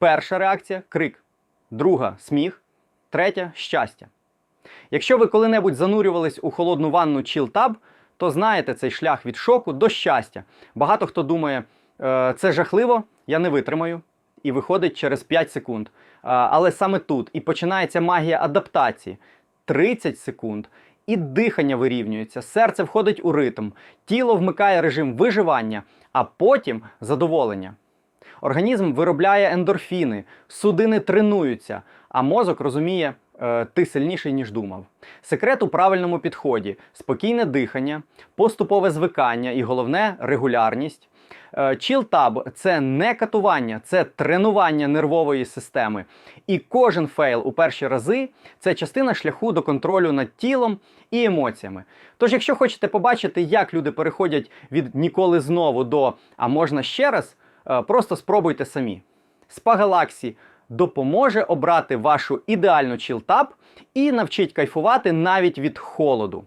Перша реакція крик, друга сміх, третя щастя. Якщо ви коли-небудь занурювались у холодну ванну чілтаб, то знаєте цей шлях від шоку до щастя. Багато хто думає, «Е, це жахливо, я не витримаю, і виходить через 5 секунд. Е, Але саме тут і починається магія адаптації. 30 секунд, і дихання вирівнюється, серце входить у ритм, тіло вмикає режим виживання, а потім задоволення. Організм виробляє ендорфіни, судини тренуються, а мозок розуміє, е, ти сильніший, ніж думав. Секрет у правильному підході: спокійне дихання, поступове звикання і головне регулярність. Чілтаб це не катування, це тренування нервової системи. І кожен фейл у перші рази це частина шляху до контролю над тілом і емоціями. Тож, якщо хочете побачити, як люди переходять від ніколи знову до а можна ще раз, е, просто спробуйте самі. Spa Galaxy допоможе обрати вашу ідеальну чілтаб і навчить кайфувати навіть від холоду.